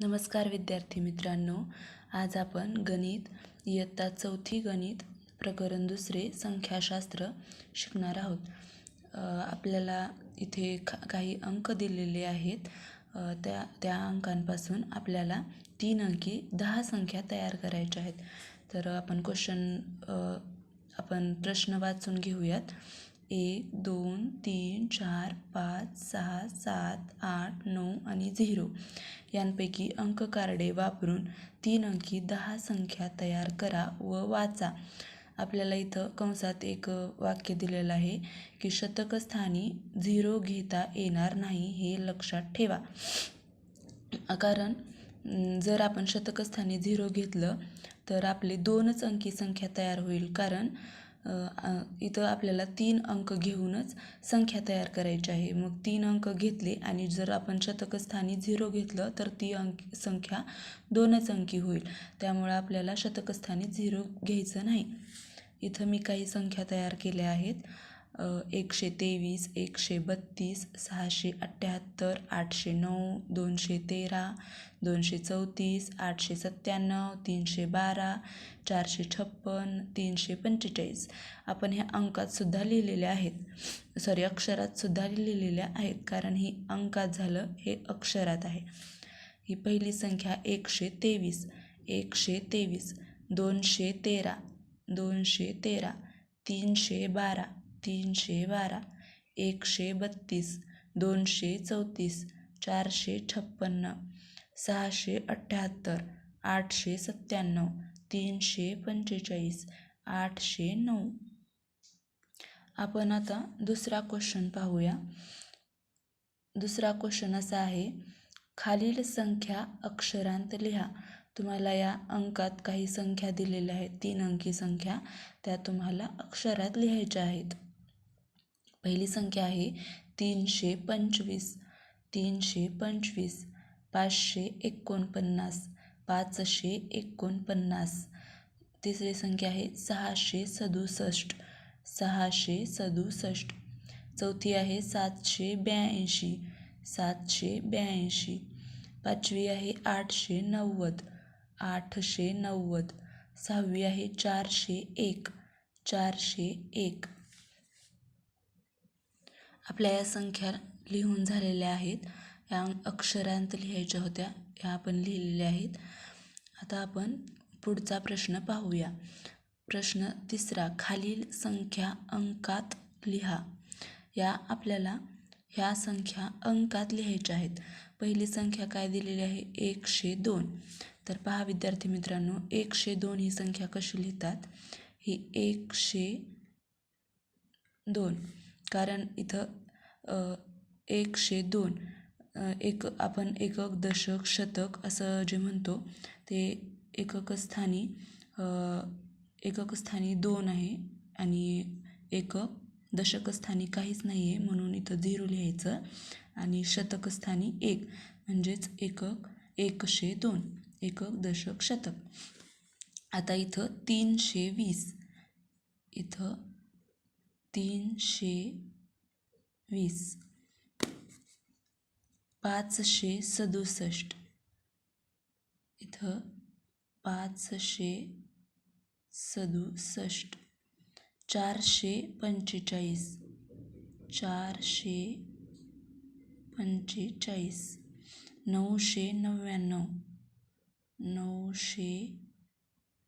नमस्कार विद्यार्थी मित्रांनो आज आपण गणित इयत्ता चौथी गणित प्रकरण दुसरे संख्याशास्त्र शिकणार आहोत. आपल्याला इथे खा काही अंक दिलेले आहेत. त्या त्या अंकांपासून आपल्याला तीन अंकी दहा संख्या तयार करायच्या आहेत. तर आपण क्वेश्चन आपण प्रश्न वाचून घेऊयात. एक दोन तीन चार पाच सहा सात आठ नऊ आणि झिरो यांपैकी अंक कार्डे वापरून तीन अंकी दहा संख्या तयार करा व वाचा. आपल्याला इथं कंसात एक वाक्य दिलेलं आहे की शतकस्थानी झिरो घेता येणार नाही हे लक्षात ठेवा. कारण जर आपण शतकस्थानी झिरो घेतलं तर आपली दोनच अंकी संख्या तयार होईल. कारण इथं आपल्याला तीन अंक घेऊनच संख्या तयार करायची आहे. मग तीन अंक घेतले आणि जर आपण शतकस्थानी झिरो घेतलं तर ती अंक संख्या दोनच अंकी होईल. त्यामुळं आपल्याला शतकस्थानी झिरो घ्यायचं नाही. इथं मी काही संख्या तयार केल्या आहेत. एकशे तेवीस एकशे बत्तीस सहाशे अठ्ठ्याहत्तर आठशे नऊ दोनशे तेरा दोनशे चौतीस आठशे सत्त्याण्णव तीनशे बारा चारशे छप्पन तीनशे पंचेचाळीस आपण ह्या अंकात सुद्धा लिहिलेल्या आहेत. सॉरी अक्षरात सुद्धा लिहिलेल्या आहेत कारण ही अंकात झालं हे अक्षरात आहे. ही पहिली संख्या एकशे तेवीस एकशे तेवीस दोनशे तेरा दोनशे तेरा तीनशे बारा तीनशे बारा एकशे बत्तीस दोनशे चौतीस चारशे छप्पन्न सहाशे अठ्ठ्याहत्तर आठशे सत्त्याण्णव तीनशे पंचेचाळीस आठशे नऊ. आपण आता दुसरा क्वेश्चन पाहूया. दुसरा क्वेश्चन असा आहे खालील संख्या अक्षरांत लिहा. तुम्हाला या अंकात काही संख्या दिलेल्या आहेत तीन अंकी संख्या त्या तुम्हाला अक्षरात लिहायच्या आहेत. पहिली संख्या आहे तीनशे पंचवीस. तीनशे पंचवीस पाचशे एकोणपन्नास पाचशे एकोणपन्नास. तिसरी संख्या आहे सहाशे सदुसष्ट सहाशे सदुसष्ट. चौथी आहे सातशे ब्याऐंशी सातशे ब्याऐंशी. पाचवी आहे आठशे नव्वद आठशे नव्वद. सहावी आहे चारशे एक चारशे एक. आपल्या या संख्या लिहून झालेल्या आहेत. या अक्षरांत लिहायच्या होत्या. या आपण लिहिलेल्या आहेत. आता आपण पुढचा प्रश्न पाहूया. प्रश्न तिसरा खालील संख्या अंकात लिहा. या आपल्याला ह्या संख्या अंकात लिहायच्या आहेत. पहिली संख्या काय दिलेली आहे? एकशे दोन. तर पहा विद्यार्थी मित्रांनो एकशे दोन ही संख्या कशी लिहितात? ही एकशे दोन. कारण इथं एकशे दोन एक आपण एकक दशक शतक असं जे म्हणतो ते एकक स्थानी एकक स्थानी दोन आहे आणि एकक दशकस्थानी काहीच नाही आहे म्हणून इथं झिरो लिहायचं आणि शतकस्थानी एक म्हणजेच एकक एकशे दोन एकक दशक शतक. आता इथं तीनशे वीस इथं तीनशे वीस. पाचशे सदुसष्ट. इथं पाचशे सदुसष्ट. चारशे पंचेचाळीस. चारशे पंचेचाळीस. नऊशे नव्याण्णव. नऊशे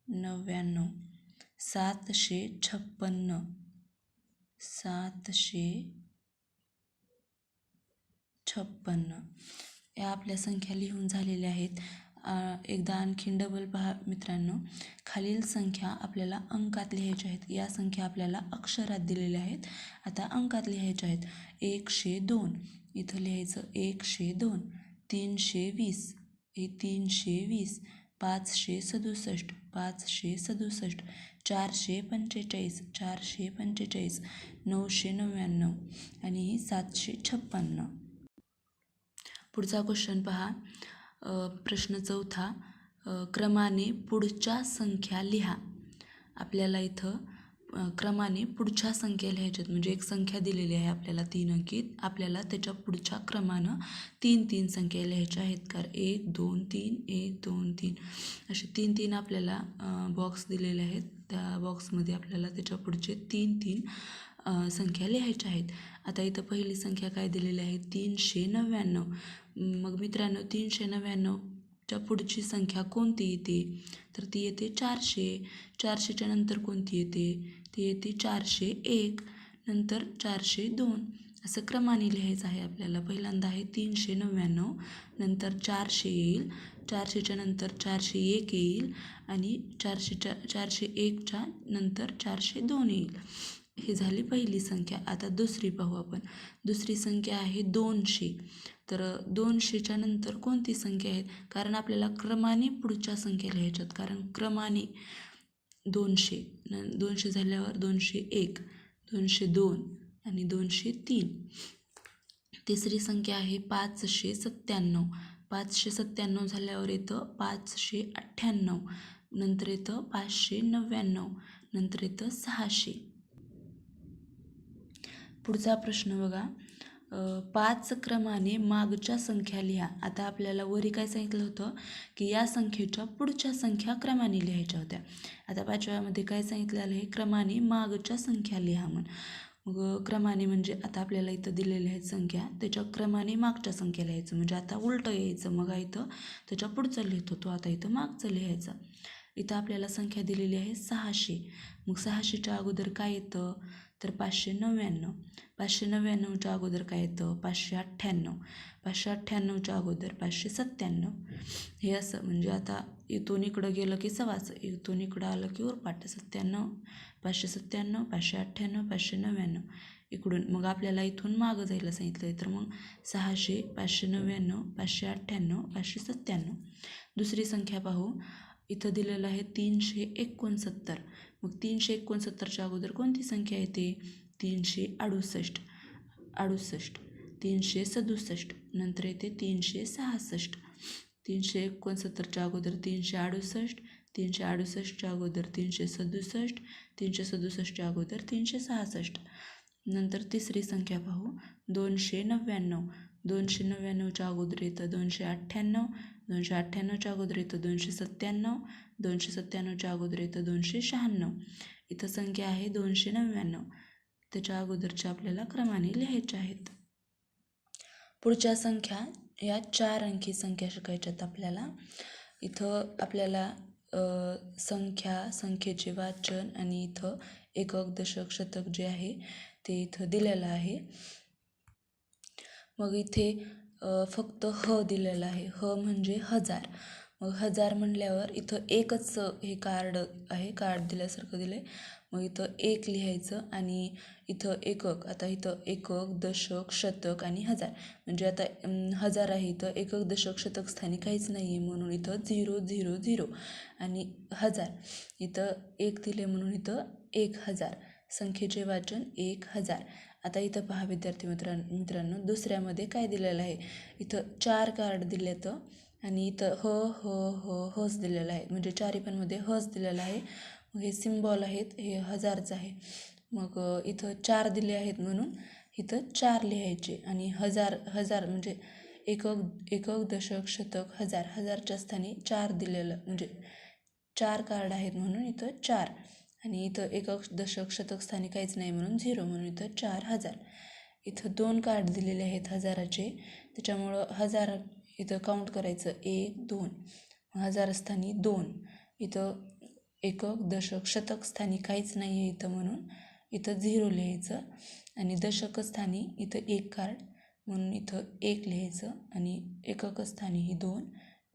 नव्याण्णव. सातशे छप्पन्न. सातशे छप्पन्न. या आपल्या संख्या लिहून झालेल्या आहेत. एकदा आणखीन डबल पहा मित्रांनो. खालील संख्या आपल्याला अंकात लिहायच्या आहेत. या संख्या आपल्याला अक्षरात दिलेल्या आहेत. आता अंकात लिहायच्या आहेत. एकशे दोन. इथं लिहायचं एकशे दोन तीनशे वीस हे तीनशे वीस पाचशे सदुसष्ट पाचशे सदुसष्ट. चारशे पंचेचाळीस चारशे पंचेचाळीस नऊशे नव्याण्णव आणि सातशे छप्पन्न. पुढचा क्वेश्चन पहा. प्रश्न चौथा. क्रमाने पुढच्या संख्या लिहा. आपल्याला इथं क्रमाने पुढच्या संख्या लिहायच्यात. म्हणजे एक संख्या दिलेली आहे आपल्याला तीन अंकित. आपल्याला त्याच्या पुढच्या क्रमानं तीन तीन संख्या लिहायच्या आहेत. कारण एक दोन तीन एक दोन तीन असे तीन तीन आपल्याला बॉक्स दिलेले आहेत. त्या बॉक्समध्ये आपल्याला त्याच्या पुढचे तीन तीन संख्या लिहायच्या आहेत. आता इथं पहिली संख्या काय दिलेली आहे? तीनशे नव्याण्णव. मग मित्रांनो तीनशे नव्याण्णवच्या पुढची संख्या कोणती येते? तर ती येते चारशे. चारशेच्या नंतर कोणती येते? ती येते चारशे एक. नंतर चारशे दोन. असं क्रमाने लिहायचं आहे आपल्याला. पहिल्यांदा आहे तीनशे नव्याण्णव नंतर चारशे येईल. चारशेच्या नंतर चारशे एक येईल आणि चारशेच्या चारशे एकच्या नंतर चारशे दोन येईल. ही झाली पहिली संख्या. आता दुसरी पाहू आपण. दुसरी संख्या आहे दोनशे. तर दोनशेच्या नंतर कोणती संख्या आहेत? कारण आपल्याला क्रमाने पुढच्या संख्या लिहायच्यात. कारण क्रमाने दोनशे. न दोनशे झाल्यावर दोनशे एक. दोनशे दोन आणि दोनशे तीन. तिसरी संख्या आहे पाचशे सत्त्याण्णव. पाचशे सत्त्याण्णव झाल्यावर येतं पाचशे अठ्ठ्याण्णव. नंतर येतं पाचशे नव्याण्णव. नंतर येतं सहाशे. पुढचा प्रश्न बघा. पाच क्रमाने मागच्या संख्या लिहा. आता आपल्याला वरी काय सांगितलं होतं? की या संख्येच्या पुढच्या संख्या क्रमाने लिहायच्या होत्या. आता पाचव्यामध्ये काय सांगितलेलं आहे? क्रमाने मागच्या संख्या लिहा म्हण. मग क्रमाने म्हणजे आता आपल्याला इथं दिलेल्या आहेत संख्या. त्याच्या क्रमाने मागच्या संख्या लिहायचं. म्हणजे आता उलटं यायचं. मग इथं त्याच्या पुढचं लिहितो तो. आता इथं मागचं लिहायचं. इथं आपल्याला संख्या दिलेली आहे सहाशे. मग सहाशेच्या अगोदर काय येतं? तर पाचशे नव्याण्णव. पाचशे नव्याण्णवच्या अगोदर काय येतं? पाचशे अठ्ठ्याण्णव. पाचशे अठ्ठ्याण्णवच्या अगोदर पाचशे सत्त्याण्णव. हे असं म्हणजे आता इथून इकडं गेलं की सवाचं इथून इकडं आलं की उरपाट सत्त्याण्णव पाचशे सत्त्याण्णव पाचशे अठ्ठ्याण्णव पाचशे नव्याण्णव. इकडून मग आपल्याला इथून मागं जायला सांगितलं आहे तर मग सहाशे पाचशे नव्याण्णव पाचशे अठ्ठ्याण्णव पाचशे सत्त्याण्णव. दुसरी संख्या पाहू. इथं दिलेलं आहे तीनशे एकोणसत्तर. मग तीनशे एकोणसत्तरच्या अगोदर कोणती संख्या येते? तीनशे अडुसष्ट. अडुसष्ट. तीनशे सदुसष्ट. नंतर येते तीनशे सहासष्ट. तीनशे एकोणसत्तरच्या अगोदर तीनशे अडुसष्ट. तीनशे अडुसष्टच्या अगोदर तीनशे सदुसष्ट. तीनशे सदुसष्टच्या अगोदर तीनशे सहासष्ट. नंतर तिसरी संख्या पाहू. दोनशे नव्याण्णव. दोनशे नव्याण्णवच्या अगोदर येतं दोनशे अठ्ठ्याण्णव. दोनशे अठ्ठ्याण्णवच्या अगोदर येतं दोनशे सत्त्याण्णव. दोनशे सत्त्याण्णवच्या अगोदर येतं दोनशे शहाण्णव. इथं संख्या आहे दोनशे नव्याण्णव. त्याच्या अगोदरच्या आपल्याला क्रमाने लिहायच्या आहेत. पुढच्या संख्या या चार अंकी संख्या शिकायच्यात आपल्याला. इथं आपल्याला संख्या संख्येचे वाचन आणि इथं एकक दशक शतक जे आहे ते इथं दिलेलं आहे. मग इथे फक्त ह दिलेलं आहे. ह म्हणजे हजार. मग हजार म्हणल्यावर इथं एकच हे कार्ड आहे कार्ड दिल्यासारखं दिलं आहे मग इथं एक लिहायचं आणि इथं एकक. आता इथं एकक दशक शतक आणि हजार. म्हणजे आता हजार आहे. इथं एकक दशक शतक स्थानी काहीच नाही आहे म्हणून इथं झिरो झिरो झिरो आणि हजार. इथं एक दिले म्हणून इथं एक हजार. संख्येचे वाचन एक हजार. आता इथं पहा विद्यार्थी मित्रां मित्रांनो दुसऱ्यामध्ये काय दिलेलं आहे? इथं चार कार्ड दिले तर आणि इथं ह ह ह हच दिलेलं आहे. म्हणजे चारी पणमध्ये हच दिलेलं आहे. मग हे सिम्बॉल आहेत हे हजारचं आहे. मग इथं चार दिले आहेत म्हणून इथं चार लिहायचे आणि हजार हजार म्हणजे एकक एकक दशक शतक हजार हजारच्या स्थानी चार दिलेलं म्हणजे चार कार्ड आहेत म्हणून इथं चार. आणि इथं एकक दशक शतक स्थानी काहीच नाही म्हणून झिरो म्हणून इथं चार हजार. इथं दोन कार्ड दिलेले आहेत हजाराचे. त्याच्यामुळं हजार इथं काउंट करायचं एक दोन. हजार स्थानी दोन. इथं एकक दशक शतक स्थानी काहीच नाही आहे इथं म्हणून. इथं झिरो लिहायचं आणि दशकस्थानी इथं एक कार्ड म्हणून इथं एक लिहायचं आणि एकक स्थानी ही दोन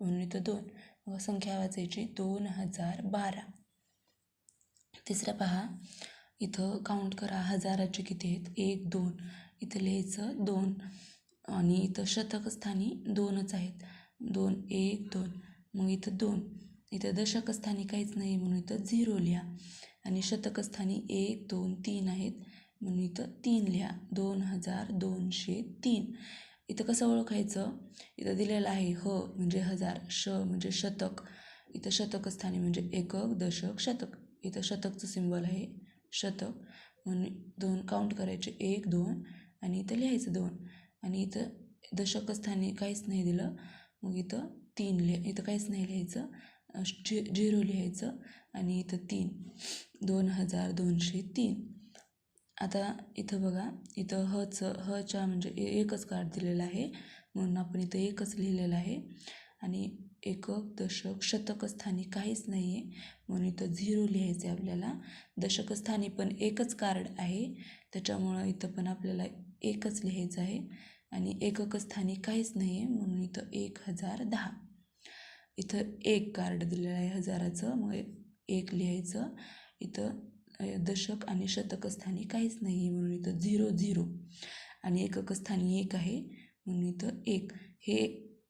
म्हणून इथं दोन. व संख्या वाचायची दोन हजार बारा. तिसरं पहा. इथं काउंट करा. हजाराचे किती आहेत? एक दोन. इथं लिहायचं दोन आणि इथं शतकस्थानी दोनच आहेत. दोन एक दोन. मग इथं दोन. इथं दशकस्थानी काहीच नाही म्हणून इथं झिरो लिहा. आणि शतकस्थानी एक दोन तीन आहेत म्हणून इथं तीन लिहा. दोन हजार दोनशे तीन. इथं कसं ओळखायचं? इथं दिलेलं आहे ह म्हणजे हजार श म्हणजे शतक. इथं शतकस्थानी म्हणजे एकक दशक शतक. इथं शतकचं सिम्बॉल आहे शतक. म्हणून दोन काउंट करायचे एक दोन. आणि इथं लिहायचं दोन. आणि इथं दशकस्थानी काहीच नाही दिलं. मग इथं तीन लिह. इथं काहीच नाही लिहायचं. झि झिरो लिहायचं आणि इथं तीन दोन हजार दोनशे तीन. आता इथं बघा इथं हचं हच्या म्हणजे ए एकच कार्ड दिलेलं आहे. म्हणून आपण इथं एकच लिहिलेलं आहे. आणि एकक दशक शतकस्थानी काहीच नाही आहे म्हणून इथं झिरो लिहायचं आहे आपल्याला. दशकस्थानी पण एकच कार्ड आहे. त्याच्यामुळं इथं पण आपल्याला एकच लिहायचं आहे. आणि एकक स्थानी काहीच नाही आहे म्हणून इथं एक हजार दहा. इथं एक कार्ड दिलेलं आहे हजाराचं मग एक लिहायचं. इथं दशक आणि शतकस्थानी काहीच नाही आहे म्हणून इथं झिरो झिरो. आणि एककस्थानी एक आहे म्हणून इथं एक. हे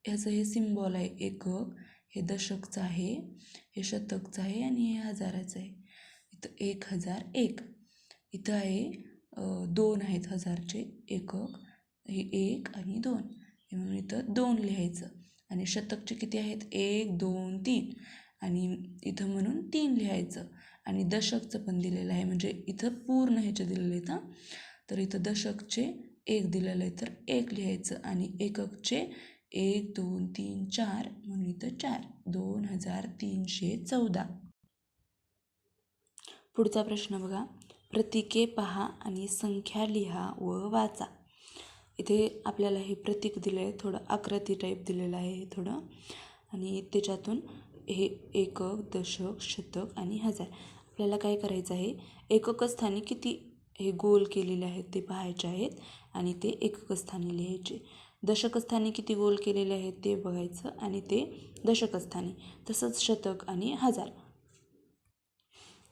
ह्याचं हे सिम्बॉल आहे एकक. हे दशकचं आहे हे शतकचं आहे आणि हे हजाराचं आहे. इथं एक हजार एक. इथं आहे दोन आहेत हजारचे एकक. हे एक आणि दोन. हे म्हणून इथं दोन लिहायचं. आणि शतकचे किती आहेत? एक दोन तीन. आणि इथं म्हणून तीन लिहायचं. आणि दशकचं पण दिलेलं आहे. म्हणजे इथं पूर्ण ह्याचे दिलेलं आहेत तर इथं दशकचे एक दिलेलं आहे तर एक लिहायचं. आणि एककचे एक दोन तीन चार. म्हणून इथं चार. दोन हजार तीनशे चौदा. पुढचा प्रश्न बघा. प्रतीके पहा आणि संख्या लिहा व वाचा. इथे आपल्याला हे प्रतीक दिलं आहे थोडं आकृती टाईप दिलेलं आहे हे थोडं. आणि त्याच्यातून हे एकक दशक शतक आणि हजार. आपल्याला काय करायचं आहे एकक स्थानी किती हे गोल केलेले आहेत ते पाहायचे आहेत आणि ते एकक स्थानी लिहायचे. दशकस्थानी किती गोल केलेले आहेत ते बघायचं आणि ते दशकस्थानी तसंच शतक आणि हजार.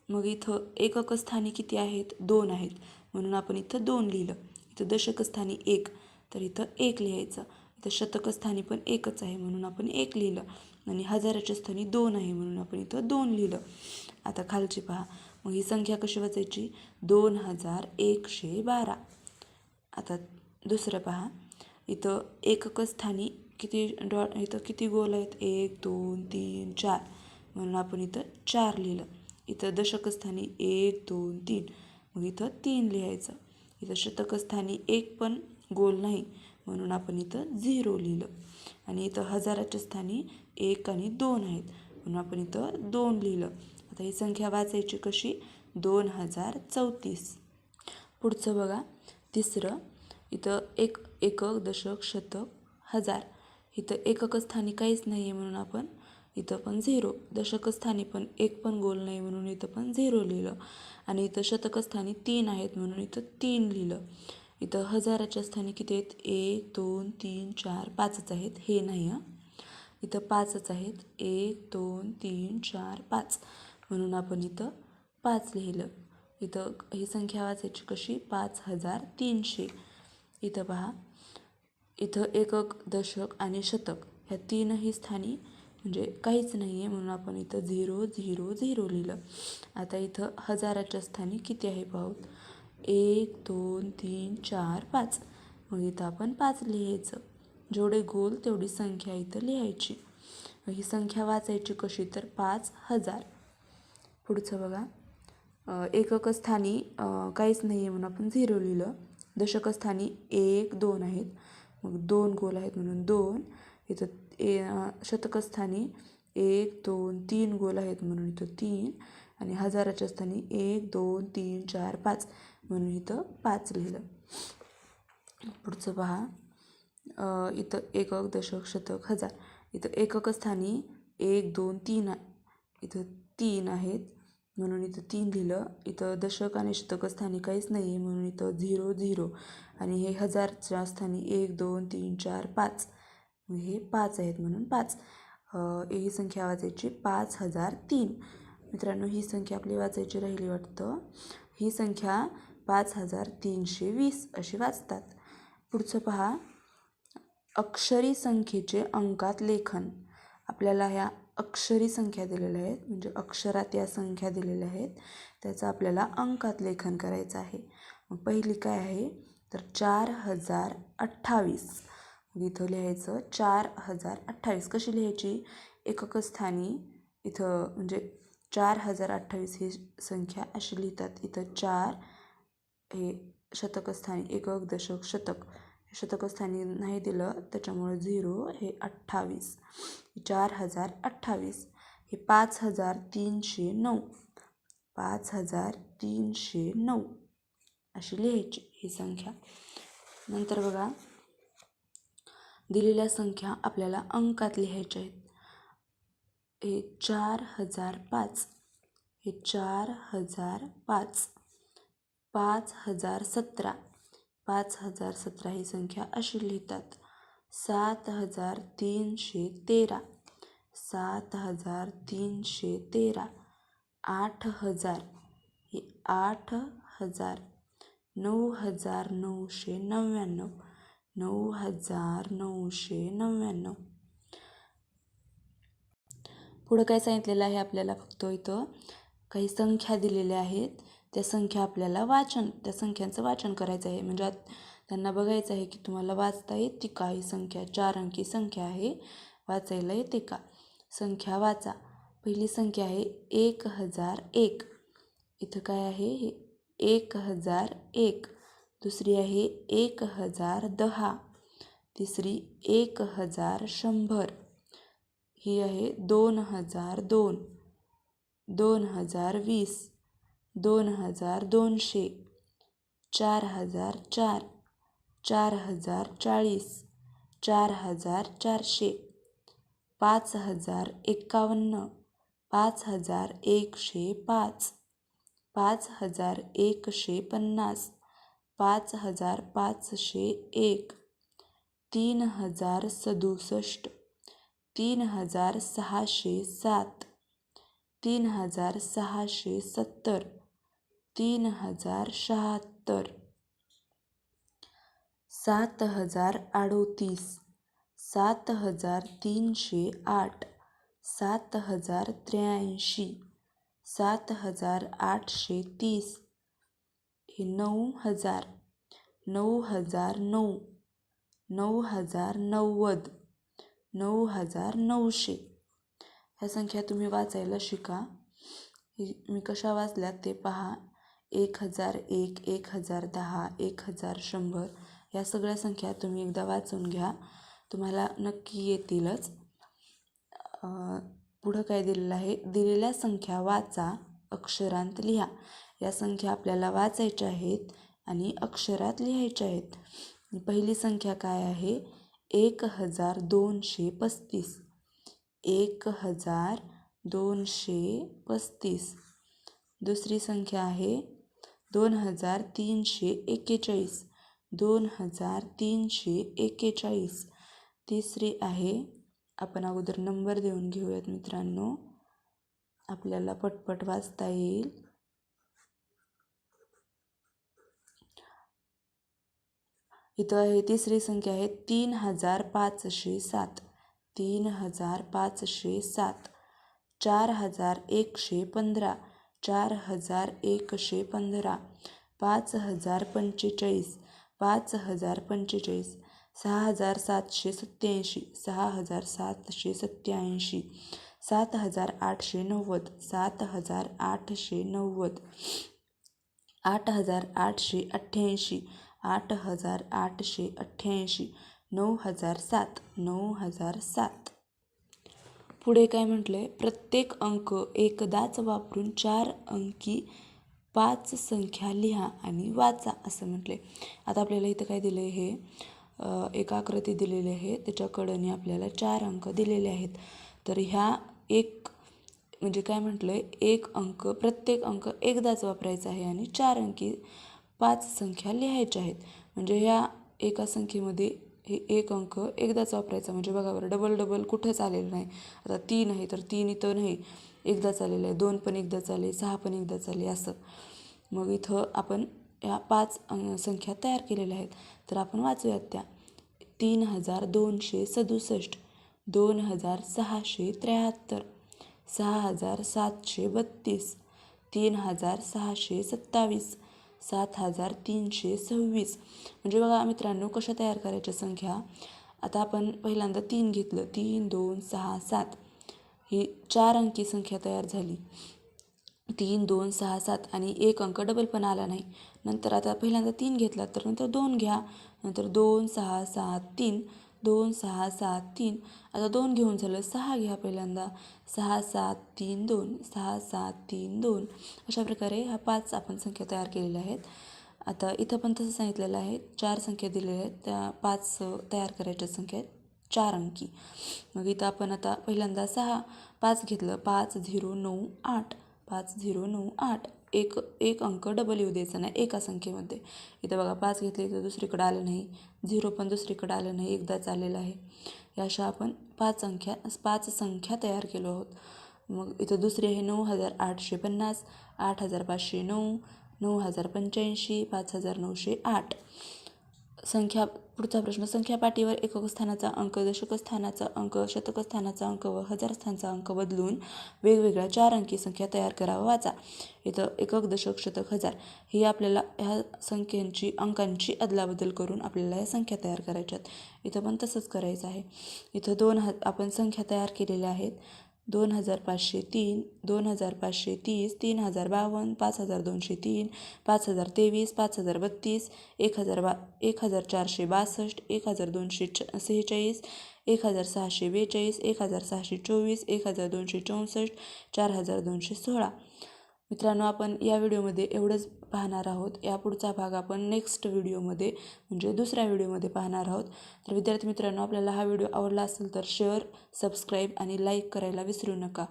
मग इथं एकक स्थानी किती आहेत? दोन आहेत. म्हणून आपण इथं दोन लिहिलं. इथं दशकस्थानी एक तर इथं एक लिहायचं. इथं शतकस्थानी पण एकच आहे म्हणून आपण एक लिहिलं. आणि हजाराच्या स्थानी दोन आहे म्हणून आपण इथं दोन लिहिलं. आता खालची पहा. मग ही संख्या कशी वाचायची? दोन हजार एकशे बारा. आता दुसरं पहा. इथं एकक स्थानी किती डॉ इथं किती गोल आहेत? एक दोन तीन चार. म्हणून आपण इथं चार लिहिलं. इथं दशकस्थानी एक दोन तीन. मग इथं तीन लिहायचं. इथं शतकस्थानी एक पण गोल नाही म्हणून आपण इथं झिरो लिहिलं. आणि इथं हजाराच्या स्थानी एक आणि दोन आहेत म्हणून आपण इथं दोन लिहिलं. आता ही संख्या वाचायची कशी? दोन हजार चौतीस. पुढचं बघा. तिसरं इथं एक एकक दशक शतक हजार. इथं एकक स्थानी काहीच नाही आहे म्हणून आपण इथं पण झिरो. दशकस्थानी पण एक पण गोल नाही म्हणून इथं पण झिरो लिहिलं. आणि इथं शतकस्थानी तीन आहेत म्हणून इथं तीन लिहिलं. इथं हजाराच्या स्थानी किती आहेत? एक दोन तीन चार पाचच आहेत. हे नाही हां. इथं पाचच आहेत. एक दोन तीन चार पाच म्हणून आपण इथं पाच लिहिलं. इथं ही संख्या वाचायची कशी? पाच हजार तीनशे. इथं पहा. इथं एकक दशक आणि शतक ह्या तीनही स्थानी म्हणजे काहीच नाही आहे म्हणून आपण इथं झिरो झिरो झिरो लिहिलं. आता इथं हजाराच्या स्थानी किती आहे पाहूत एक दोन तीन चार पाच. मग इथं आपण पाच लिहायचं. जेवढे गोल तेवढी संख्या इथं लिहायची. ही संख्या वाचायची कशी? तर पाच हजार. पुढचं बघा. एकक स्थानी काहीच नाही आहे म्हणून आपण झिरो लिहिलं. दशकस्थानी एक दोन आहेत. मग दोन गोल आहेत म्हणून दोन. इथं ए शतकस्थानी एक दोन तीन गोल आहेत म्हणून इथं तीन आणि हजाराच्या स्थानी एक दोन तीन चार पाच म्हणून इथं पाच लिहिलं. पुढचं पहा. इथं एकक दशक शतक हजार. इथं एकक स्थानी एक दोन तीन इथं तीन आहेत म्हणून इथं तीन लिहिलं. इथं दशक आणि शतक स्थानी काहीच नाही आहे म्हणून इथं झिरो झिरो आणि हे हजारच्या स्थानी एक दोन तीन चार पाच म्हणजे हे पाच आहेत म्हणून पाच. ही संख्या वाचायची पाच हजार तीन. मित्रांनो ही संख्या आपली वाचायची राहिली वाटतं. ही संख्या पाच हजार तीनशे वीस अशी वाचतात. पुढचं पहा. अक्षरी संख्येचे अंकात लेखन. आपल्याला ह्या अक्षरी संख्या दिलेल्या आहेत म्हणजे अक्षरात या संख्या दिलेल्या आहेत. त्याचं आपल्याला अंकात लेखन करायचं आहे. मग पहिली काय आहे? तर चार हजार अठ्ठावीस. इथं लिहायचं चार हजार अठ्ठावीस. कशी लिहायची? एकक स्थानी इथं म्हणजे चार हजार अठ्ठावीस ही संख्या अशी लिहितात. इथं चार हे शतकस्थानी एकक दशक शतक. शतकस्थानी नाही दिलं त्याच्यामुळे झिरो हे अठ्ठावीस. चार हजार अठ्ठावीस. हे पाच हजार तीनशे नऊ. पाच हजार तीनशे नऊ. अशी लिहायची ही संख्या. नंतर बघा. दिलेल्या संख्या आपल्याला अंकात लिहायच्या आहेत. हे चार हजार पाच. हे चार हजार पाच. पाच हजार सतरा. पाच हजार सतरा ही संख्या अशी लिहितात. सात हजार तीनशे तेरा. सात हजार तीनशे तेरा. आठ हजार. हे आठ हजार. नऊ हजार नऊशे नव्याण्णव. नऊ हजार नऊशे नव्याण्णव. पुढं काय सांगितलेलं आहे आपल्याला फक्त इथं? काही संख्या दिलेल्या आहेत. त्या संख्या आपल्याला वाचन त्या संख्यांचं वाचन करायचं आहे. म्हणजे आत- त्यांना बघायचं आहे की तुम्हाला वाचता येते का? ही संख्या चार अंकी संख्या आहे. वाचायला येते का? संख्या वाचा. पहिली संख्या आहे एक हजार एक. इथं काय आहे? हे एक हजार एक. दुसरी आहे एक हज़ार दहा. तिसरी एक हज़ार शंभर. ही आहे दोन हज़ार दोन. दोन हज़ार वीस. दोन हज़ार दोनशे. चार हज़ार चार. चार हज़ार चाळीस. चार हज़ार चारशे. पाच हज़ार एकावन्न. पाच हज़ार एकशे पाच. पाच हज़ार एकशे पन्नास. पाच हजार पाचशे एक. तीन हजार सदुसष्ट. तीन हजार सहाशे सात. तीन हजार सहाशे सत्तर. तीन हजार शहात्तर. सात हजार अडोतीस. सात हजार तीनशे आठ. सात हजार त्र्याऐंशी. सात हजार आठशे तीस. हे नऊ हजार नऊ हजार नऊ नऊ हजार नव्वद नऊ हजार नऊशे. ह्या संख्या तुम्ही वाचायला शिका. मी कशा वाचल्यात ते पहा. एक हजार एक एक हजार दहा एक हजार शंभर. या सगळ्या संख्या तुम्ही एकदा वाचून घ्या. तुम्हाला नक्की येतीलच. पुढं काय दिलेलं आहे? दिलेल्या संख्या वाचा. अक्षरांत लिहा. या संख्या आपल्याला वाचायच्या आहेत आणि अक्षरात लिहायच्या आहेत. पहिली संख्या काय आहे? एक हजार दोनशे पस्तीस. एक हजार दोनशे पस्तीस. दुसरी संख्या आहे? दोन हजार तीनशे एक्केचाळीस. दोन हजार तीनशे एक्केचाळीस. तिसरी आहे? आपण अगोदर नंबर देऊन घेऊयात मित्रांनो. आपल्याला पटपट वाचता येईल. इथं आहे तिसरी संख्या आहे तीन हजार पाचशे सात. तीन हजार पाचशे सात. चार हजार एकशे पंधरा. चार हजार एकशे पंधरा. पाच हजार पंचेचाळीस. पाच हजार पंचेचाळीस. सहा हजार सातशे सत्याऐंशी सहा हजार सातशे सत्याऐंशी सात हजार आठशे नव्वद सात हजार आठशे नव्वद आठ हजार आठशे अठ्ठ्याऐंशी आठ हजार आठशे अठ्ठ्याऐंशी नऊ हजार सात नऊ हजार सात. पुढे काय म्हटलं आहे प्रत्येक अंक एकदाच वापरून चार अंकी पाच संख्या लिहा आणि वाचा असं म्हटले आता आपल्याला इथं काय दिलं आहे हे? एकाकृती एक आकृती दिलेली आहे. त्याच्या आपल्याला चार अंक दिलेले आहेत. तर ह्या एक म्हणजे काय म्हटलं आहे एक अंक प्रत्येक अंक एकदाच वापरायचा आहे आणि चार अंकी पाच संख्या लिहायच्या आहेत. म्हणजे ह्या एका संख्येमध्ये हे एक अंक एकदाच वापरायचा. म्हणजे बघा बरं डबल डबल कुठंच आलेलं नाही. आता तीन आहे तर तीन इथं नाही. एकदाच आलेलं आहे. दोन पण एकदाच आले. सहा पण एकदाच आले. असं. मग इथं आपण ह्या पाच संख्या तयार केलेल्या आहेत. तर आपण वाचूयात त्या. तीन हजार दोनशे सदुसष्ट. दोन हजार सहाशे त्र्याहत्तर सहा हजार सातशे बत्तीस तीन हजार सहाशे सत्तावीस सात हजार तीनशे सव्वीस. म्हणजे बघा मित्रांनो कशा तयार करायच्या संख्या? आता आपण पहिल्यांदा तीन घेतलं. तीन दोन सहा सात. ही चार अंकी संख्या तयार झाली. तीन दोन सहा सात आणि एक अंक डबल पण आला नाही. नंतर आता पहिल्यांदा तीन घेतला तर नंतर दोन घ्या. नंतर दोन सहा सात तीन. दोन सहा सात तीन. आता दोन घेऊन झालं सहा घ्या पहिल्यांदा. सहा सात तीन दोन. सहा सात तीन दोन. अशा प्रकारे ह्या पाच आपण संख्या तयार केलेल्या आहेत. आता इथं पण तसं सांगितलेलं आहे. चार संख्या दिलेल्या आहेत. त्या पाच तयार करायच्या संख्या आहेत. चार अंकी. मग इथं आपण आता पहिल्यांदा सहा. पाच घेतलं. पाच झिरो नऊ आठ. पाच झिरो नऊ आठ. एक एक अंक डबल येऊ द्यायचा नाही एका संख्येमध्ये. इथं बघा पाच घेतले तर दुसरीकडं आलं नाही. झिरो पण दुसरीकडं आलं नाही. एकदाच आलेलं आहे. या अशा आपण पाच संख्या पाच संख्या तयार केलो आहोत. मग इथं दुसरी आहे नऊ हजार आठशे पन्नास आठ हजार पाचशे नऊ नऊ हजार पंच्याऐंशी पाच हजार नऊशे आठ. संख्या पुढचा प्रश्न संख्या पाटीवर एकक स्थानाचा अंक दशक स्थानाचा अंक शतक स्थानाचा अंक व हजार स्थानचा अंक बदलून वेगवेगळ्या चार अंकी संख्या तयार करावा वाचा. इथं एकक दशक शतक हजार ही आपल्याला ह्या संख्यांची अंकांची अदलाबदल करून आपल्याला या संख्या तयार करायच्यात. इथं पण तसंच करायचं आहे. इथं दोन ह आपण संख्या तयार केलेल्या आहेत. दोन हजार पाचशे तीन दोन हजार पाचशे तीस तीन हजार बावन्न पाच हजार दोनशे तीन पाच हजार तेवीस पाच हजार बत्तीस एक हजार बा एक हजार चारशे बासष्ट एक हजार दोनशे च सेहेचाळीस एक हजार सहाशे बेचाळीस एक हजार सहाशे चोवीस एक हजार दोनशे चौसष्ट चार हजार दोनशे सोळा. मित्रांनो आपण या व्हिडिओमध्ये एवढंच पाहणार आहोत. या पुढचा भाग आपण नेक्स्ट व्हिडिओमध्ये म्हणजे दुसऱ्या व्हिडिओमध्ये पाहणार आहोत. तर विद्यार्थी मित्रांनो आपल्याला हा व्हिडिओ आवडला असेल तर शेअर सबस्क्राईब आणि लाईक करायला विसरू नका.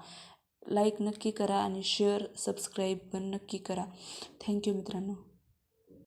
लाईक नक्की करा आणि शेअर सबस्क्राईब पण नक्की करा. थँक्यू मित्रांनो.